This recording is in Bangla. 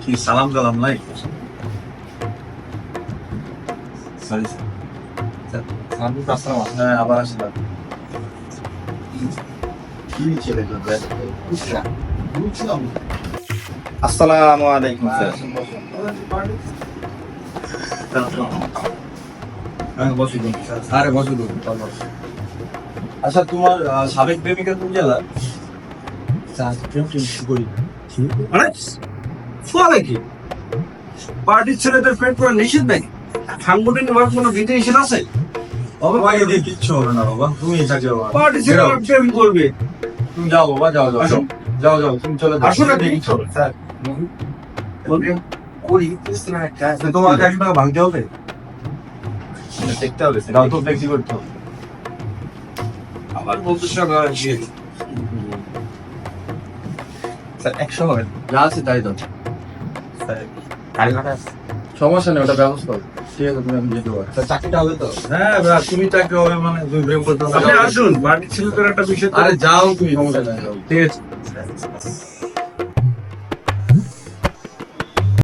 কি সালাম কালাম নাই সরি হ্যাঁ আবার আসলাম আসসালামু আলাইকুম স্যার আচ্ছা তোমার সাবেক প্রেমিকা কোন জেলা মানে ফলে কি? পার্টির ছেলেদের প্রেম করা নিষেধ নাকি? সাংগঠনিক ভাবে কোনো বিধি নিষেধ আছে কিচ্ছু হবে না বাবা তুমি থাকবে ছেলেরা প্রেম করবে। তুমি যাও বাবা যাও যাও। যাও যাও তুমি চলে যাও। আসো না, তুমি। চলো। স্যার করি তোমাকে একশো টাকা ভাঙতে হবে? দেখতে হবে যাও তো ফ্লেক্সি করতে হবে। আবার বলতে স্যার একশো হবে। যা আছে তাই দাও। স্যার সমস্যা নেই ওটা ব্যবস্থা হবে। ঠিক আছে তুমি আমি যেতে পারো স্যার চাকরিটা হবে তো? হ্যাঁ তুমি চাকরি হবে মানে তুমি প্রেম করতে হবে। আপনি আসুন বাড়ির ছেলেদের একটা বিষয় তো- আরে যাও তুমি সমস্যা নেই যাও। ঠিক আছে।